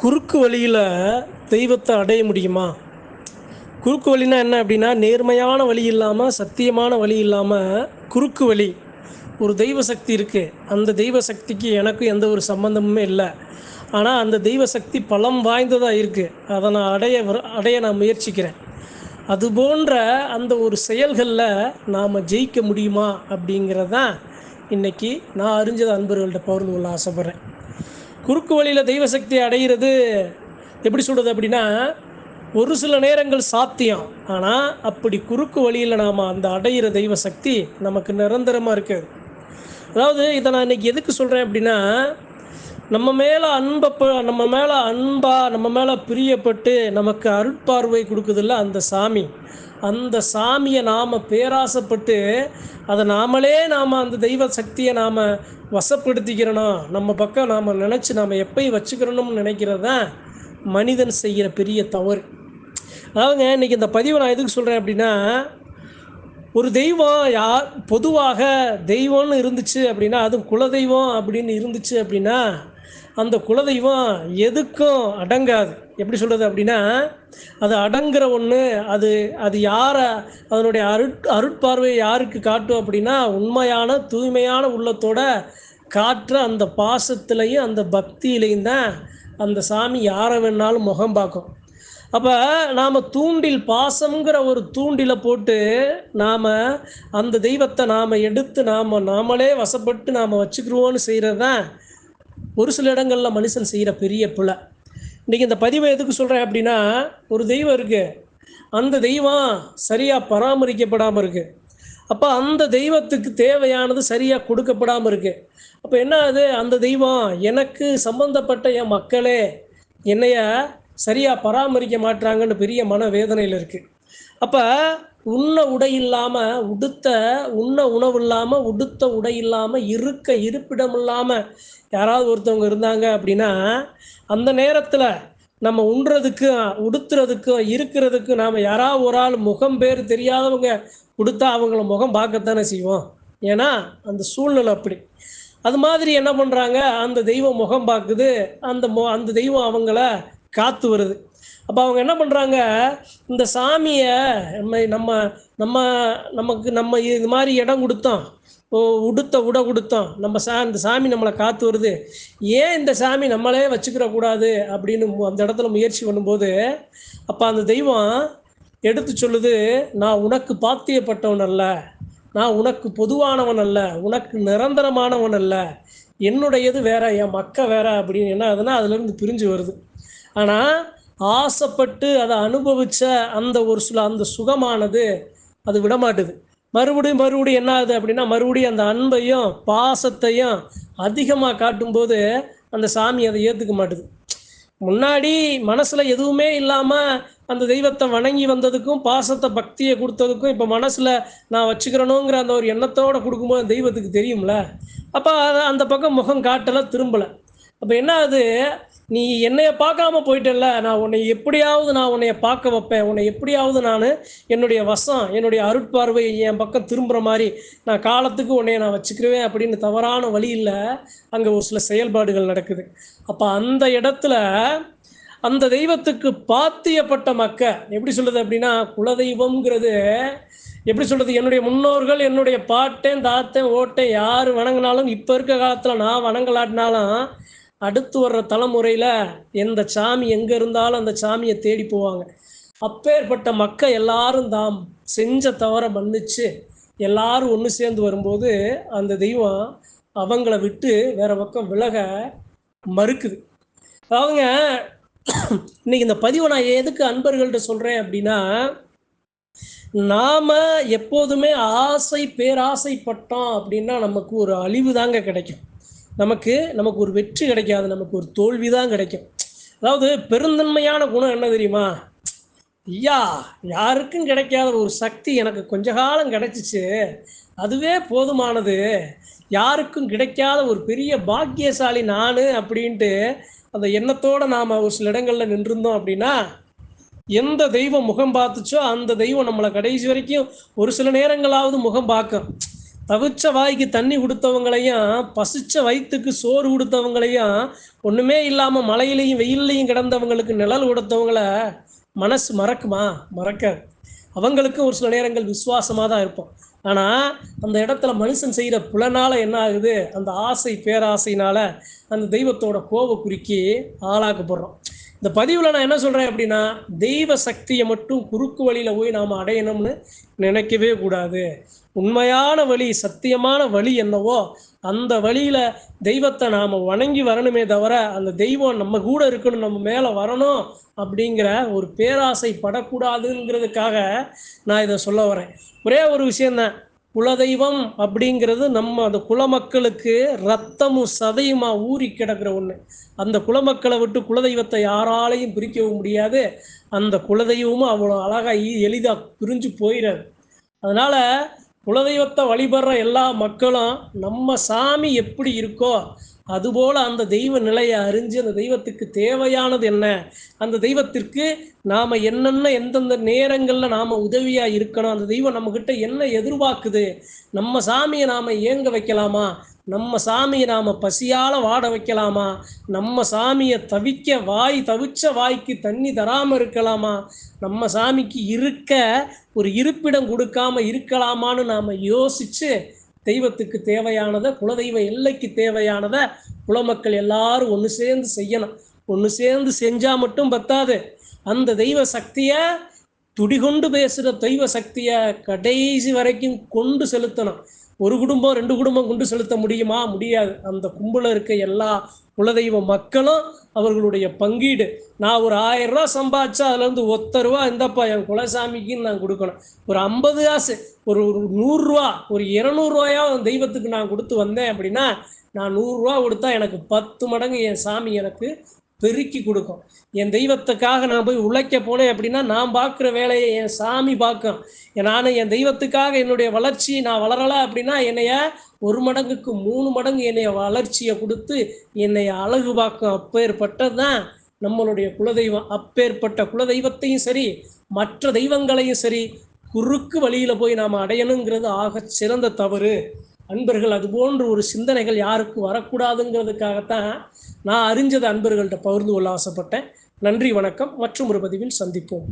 குறுக்கு வழியில் தெய்வத்தை அடைய முடியுமா? குறுக்கு வழினா என்ன அப்படின்னா நேர்மையான வழி இல்லாமல் சத்தியமான வழி இல்லாமல் குறுக்கு வழி. ஒரு தெய்வ சக்தி இருக்குது அந்த தெய்வ சக்திக்கு எனக்கும் எந்த ஒரு சம்பந்தமுமே இல்லை. ஆனால் அந்த தெய்வ சக்தி பலம் வாய்ந்ததாக இருக்குது அதை நான் அடைய அடைய நான் முயற்சிக்கிறேன். அது போன்ற அந்த ஒரு செயல்களில் நாம் ஜெயிக்க முடியுமா அப்படிங்கிறதான் இன்றைக்கி நான் அறிஞ்சது அன்பர்கள்ட்ட பகிர்ந்து கொள்ள ஆசைப்பட்றேன். குறுக்கு வழியில் தெய்வ சக்தியை அடைகிறது எப்படி சொல்கிறது அப்படின்னா ஒரு சில நேரங்கள் சாத்தியம். ஆனால் அப்படி குறுக்கு வழியில் நாம் அந்த அடையிற தெய்வ சக்தி நமக்கு நிரந்தரமாக இருக்குது. அதாவது இதை நான் இன்னைக்கு எதுக்கு சொல்கிறேன் அப்படின்னா நம்ம மேலே அன்பை நம்ம மேலே அன்பாக நம்ம மேலே பிரியப்பட்டு நமக்கு அருட்பார்வை கொடுக்குதில்ல அந்த சாமி. அந்த சாமியை நாம் பேராசைப்பட்டு அதை நாமளே நாம் அந்த தெய்வ சக்தியை நாம் வசப்படுத்திக்கிறணும் நம்ம பக்கம் நாம் நினச்சி நாம் எப்பயும் வச்சுக்கிறணும்னு நினைக்கிறது தான் மனிதன் செய்கிற பெரிய தவறு. அதாவதுங்க இன்றைக்கி இந்த பதிவை நான் எதுக்கு சொல்கிறேன் அப்படின்னா ஒரு தெய்வம் யார் பொதுவாக தெய்வம்னு இருந்துச்சு அப்படின்னா அதுவும் குலதெய்வம் அப்படின்னு இருந்துச்சு அப்படின்னா அந்த குலதெய்வம் எதுக்கும் அடங்காது. எப்படி சொல்கிறது அப்படின்னா அது அடங்குற ஒன்று அது அது யாரை அதனுடைய அருட் அருட்பார்வையை யாருக்கு காட்டும் அப்படின்னா உண்மையான தூய்மையான உள்ளத்தோட காட்டுற அந்த பாசத்துலேயும் அந்த பக்தியிலையும் தான் அந்த சாமி யாரை வேணாலும் முகம் பார்க்கும். அப்போ நாம் தூண்டில் பாசம்ங்கிற ஒரு தூண்டிலை போட்டு நாம் அந்த தெய்வத்தை நாம் எடுத்து நாம் நாமளே வசப்பட்டு நாம் வச்சுக்கிருவோன்னு செய்கிறது தான் ஒரு சில இடங்களில் மனுஷன் செய்கிற பெரிய பிழை. இன்றைக்கி இந்த பதிவை எதுக்கு சொல்கிறேன் அப்படின்னா ஒரு தெய்வம் இருக்குது அந்த தெய்வம் சரியாக பராமரிக்கப்படாமல் இருக்குது அப்போ அந்த தெய்வத்துக்கு தேவையானது சரியாக கொடுக்கப்படாமல் இருக்குது அப்போ என்ன ஆகுது அந்த தெய்வம் எனக்கு சம்பந்தப்பட்ட என் மக்களே என்னைய சரியாக பராமரிக்க மாட்றாங்கன்னு பெரிய மன வேதனையில் இருக்குது அப்போ உண்ண உடை இல்லாமல் உடுத்த உண்ண உணவு இல்லாம உடுத்த உடை இல்லாமல் இருக்க இருப்பிடம் இல்லாமல் யாராவது ஒருத்தவங்க இருந்தாங்க அப்படின்னா அந்த நேரத்தில் நம்ம உண்றதுக்கும் உடுத்துறதுக்கும் இருக்கிறதுக்கும் நாம் யாராவது ஒரு ஆள் முகம் பேர் தெரியாதவங்க கொடுத்தா அவங்கள முகம் பார்க்கத்தானே செய்வோம். ஏன்னா அந்த சூழ்நிலை அப்படி. அது மாதிரி என்ன பண்ணுறாங்க அந்த தெய்வம் முகம் பார்க்குது. அந்த மொ அந்த தெய்வம் அவங்கள காத்து வருது. அப்போ அவங்க என்ன பண்ணுறாங்க இந்த சாமியை நம்ம நம்ம நம்ம நமக்கு நம்ம இது மாதிரி இடம் கொடுத்தோம் ஓ உடுத்த உட கொடுத்தோம் நம்ம சா இந்த சாமி நம்மளை காத்து வருது. ஏன் இந்த சாமி நம்மளே வச்சுக்கிற கூடாது? அப்படின்னு அந்த இடத்துல முயற்சி பண்ணும்போது அப்போ அந்த தெய்வம் எடுத்து சொல்லுது நான் உனக்கு பாத்தியப்பட்டவன் அல்ல. நான் உனக்கு பொதுவானவன் அல்ல. உனக்கு நிரந்தரமானவன் அல்ல. என்னுடையது வேற என் மக்க வேற. அப்படின்னு என்ன ஆகுதுன்னா அதுலேருந்து பிரிஞ்சு வருது. ஆனால் ஆசைப்பட்டு அதை அனுபவித்த அந்த ஒரு சில அந்த சுகமானது அது விடமாட்டுது. மறுபடியும் மறுபடியும் என்ன ஆகுது அப்படின்னா மறுபடியும் அந்த அன்பையும் பாசத்தையும் அதிகமாக காட்டும்போது அந்த சாமி அதை ஏற்றுக்க மாட்டுது. முன்னாடி மனசில் எதுவுமே இல்லாமல் அந்த தெய்வத்தை வணங்கி வந்ததுக்கும் பாசத்தை பக்தியை கொடுத்ததுக்கும் இப்போ மனசில் நான் வச்சுக்கிறணுங்கிற அந்த ஒரு எண்ணத்தோடு கொடுக்கும்போது அந்த தெய்வத்துக்கு தெரியும்ல? அப்போ அதை அந்த பக்கம் முகம் காட்டலை திரும்பலை. அப்போ என்ன ஆகுது நீ என்னைய பார்க்காம போயிட்டல நான் உன்னை எப்படியாவது நான் உன்னைய பார்க்க வைப்பேன். உன்னை எப்படியாவது நான் என்னுடைய வசம் என்னுடைய அருட்பார்வை என் பக்கம் திரும்புகிற மாதிரி நான் காலத்துக்கு உன்னைய நான் வச்சுக்கிருவேன் அப்படின்னு தவறான வழியில் அங்கே ஒரு சில செயல்பாடுகள் நடக்குது. அப்போ அந்த இடத்துல அந்த தெய்வத்துக்கு பாத்தியப்பட்ட மக்க எப்படி சொல்லுது அப்படின்னா குலதெய்வம்ங்கிறது எப்படி சொல்றது என்னுடைய முன்னோர்கள் என்னுடைய பாட்டேன் தாத்தேன் ஓட்டேன் யார் வணங்கினாலும் இப்போ இருக்க காலத்தில் நான் வணங்கலாட்டினாலும் அடுத்து வர்ற தலைமுறையில் எந்த சாமி எங்கே இருந்தாலும் அந்த சாமியை தேடி போவாங்க. அப்பேற்பட்ட மக்கள் எல்லாரும் தாம் செஞ்ச தவற மன்னிச்சு எல்லாரும் ஒன்று சேர்ந்து வரும்போது அந்த தெய்வம் அவங்கள விட்டு வேற பக்கம் விலக மறுக்குது. அவங்க இன்னைக்கு இந்த பதிவை நான் எதுக்கு அன்பர்கள்ட்ட சொல்கிறேன் அப்படின்னா நாம் எப்போதுமே ஆசை பேராசைப்பட்டோம் அப்படின்னா நமக்கு ஒரு அழிவு தாங்க கிடைக்கும். நமக்கு நமக்கு ஒரு வெற்றி கிடைக்காது நமக்கு ஒரு தோல்வி தான் கிடைக்கும். அதாவது பெருந்தன்மையான குணம் என்ன தெரியுமா? ஐயா யாருக்கும் கிடைக்காத ஒரு சக்தி எனக்கு கொஞ்ச காலம் கிடைச்சிச்சு. அதுவே போதுமானது. யாருக்கும் கிடைக்காத ஒரு பெரிய பாக்கியசாலி நான் அப்படின்ட்டு அந்த எண்ணத்தோடு நாம் ஒரு சில இடங்களில் நின்றிருந்தோம் அப்படின்னா எந்த தெய்வம் முகம் பார்த்துச்சோ அந்த தெய்வம் நம்மளை கடைசி வரைக்கும் ஒரு சில நேரங்களாவது முகம் பார்க்கும். தவிச்ச வாய்க்கு தண்ணி கொடுத்தவங்களையும் பசிச்ச வயிற்றுக்கு சோறு கொடுத்தவங்களையும் ஒன்றுமே இல்லாமல் மழையிலையும் வெயில்லையும் கிடந்தவங்களுக்கு நிழல் கொடுத்தவங்கள மனசு மறக்குமா? மறக்காது. அவங்களுக்கும் ஒரு சில நேரங்கள் விசுவாசமாக தான் இருப்போம். ஆனால் அந்த இடத்துல மனுஷன் செய்கிற புலனால் என்ன ஆகுது? அந்த ஆசை பேராசையினால் அந்த தெய்வத்தோட கோவை குறுக்கி ஆளாக்கப்படுறோம். இந்த பதிவில் நான் என்ன சொல்கிறேன் அப்படின்னா தெய்வ சக்தியை மட்டும் குறுக்கு வழியில் போய் நாம் அடையணும்னு நினைக்கவே கூடாது. உண்மையான வழி சத்தியமான வழி என்னவோ அந்த வழியில் தெய்வத்தை நாம் வணங்கி வரணுமே தவிர அந்த தெய்வம் நம்ம கூட இருக்கணும் நம்ம மேலே வரணும் அப்படிங்கிற ஒரு பேராசை படக்கூடாதுங்கிறதுக்காக நான் இதை சொல்ல வரேன். ஒரே ஒரு விஷயந்தான் குலதெய்வம் அப்படிங்கிறது நம்ம அந்த குலமக்களுக்கு ரத்தமும் சதையுமா ஊறி கிடக்கிற ஒன்று அந்த குலமக்களை விட்டு குலதெய்வத்தை யாராலையும் பிரிக்கவும் முடியாது. அந்த குலதெய்வமும் அவ்வளோ அழகாக எளிதாக பிரிஞ்சு போயிடாது அதனால் குலதெய்வத்தை வழிபடுற எல்லா மக்களும் நம்ம சாமி எப்படி இருக்கோ அதுபோல் அந்த தெய்வ நிலையை அறிஞ்சு அந்த தெய்வத்துக்கு தேவையானது என்ன அந்த தெய்வத்திற்கு நாம் என்னென்ன எந்தெந்த நேரங்களில் நாம் உதவியாக இருக்கணும் அந்த தெய்வம் நம்மக்கிட்ட என்ன எதிர்பார்க்குது நம்ம சாமியை நாம் இயங்க வைக்கலாமா நம்ம சாமியை நாம் பசியால் வாட வைக்கலாமா? நம்ம சாமியை தவிக்க வாய் தவிச்ச வாய்க்கு தண்ணி தராமல் இருக்கலாமா? நம்ம சாமிக்கு இருக்க ஒரு இருப்பிடம் கொடுக்காம இருக்கலாமான்னு நாம் யோசித்து தெய்வத்துக்கு தேவையானதை குலதெய்வ எல்லைக்கு தேவையானதை குலமக்கள் எல்லாரும் ஒன்று சேர்ந்து செய்யணும். ஒன்று சேர்ந்து செஞ்சால் மட்டும் பத்தாது. அந்த தெய்வ சக்தியை துடிகொண்டு பேசுகிற தெய்வ சக்தியை கடைசி வரைக்கும் கொண்டு செலுத்தணும். ஒரு குடும்பம் ரெண்டு குடும்பம் கொண்டு செலுத்த முடியுமா? முடியாது. அந்த கும்பலில் இருக்க எல்லா குலதெய்வ மக்களும் அவர்களுடைய பங்கீடு. நான் ஒரு ஆயிரம் ரூபா சம்பாதிச்சா அதுலேருந்து ஒத்த ரூபா இந்தப்பா என் குலசாமிக்குன்னு நான் கொடுக்கணும். ஒரு ஐம்பது காசு ஒரு ஒரு நூறுரூவா ஒரு இரநூறுவாயா தெய்வத்துக்கு நான் கொடுத்து வந்தேன் அப்படின்னா நான் நூறுரூவா கொடுத்தா எனக்கு பத்து மடங்கு என் சாமி எனக்கு பெருக்கி கொடுக்கும். என் தெய்வத்துக்காக நான் போய் உழைக்க போனேன் அப்படின்னா நான் பார்க்குற வேலையை என் சாமி பார்க்கும். நான் என் தெய்வத்துக்காக என்னுடைய வளர்ச்சி நான் வளரலை அப்படின்னா என்னைய ஒரு மடங்குக்கு மூணு மடங்கு என்னைய வளர்ச்சியை கொடுத்து என்னை அழகு பார்க்கும். அப்பேற்பட்டது தான் நம்மளுடைய குலதெய்வம். அப்பேற்பட்ட குலதெய்வத்தையும் சரி மற்ற தெய்வங்களையும் சரி குறுக்கு வழியில் போய் நாம் அடையணுங்கிறது ஆக சிறந்த தவறு. அன்பர்கள் அது போன்ற ஒரு சிந்தனைகள் யாருக்கும் வரக்கூடாதுங்கிறதுக்காகத்தான் நான் அறிஞ்சதை அன்பர்கள்ட்ட பகிர்ந்து கொள்ள ஆசைப்பட்டேன். நன்றி வணக்கம். மற்றும் ஒரு பதிவில் சந்திப்போம்.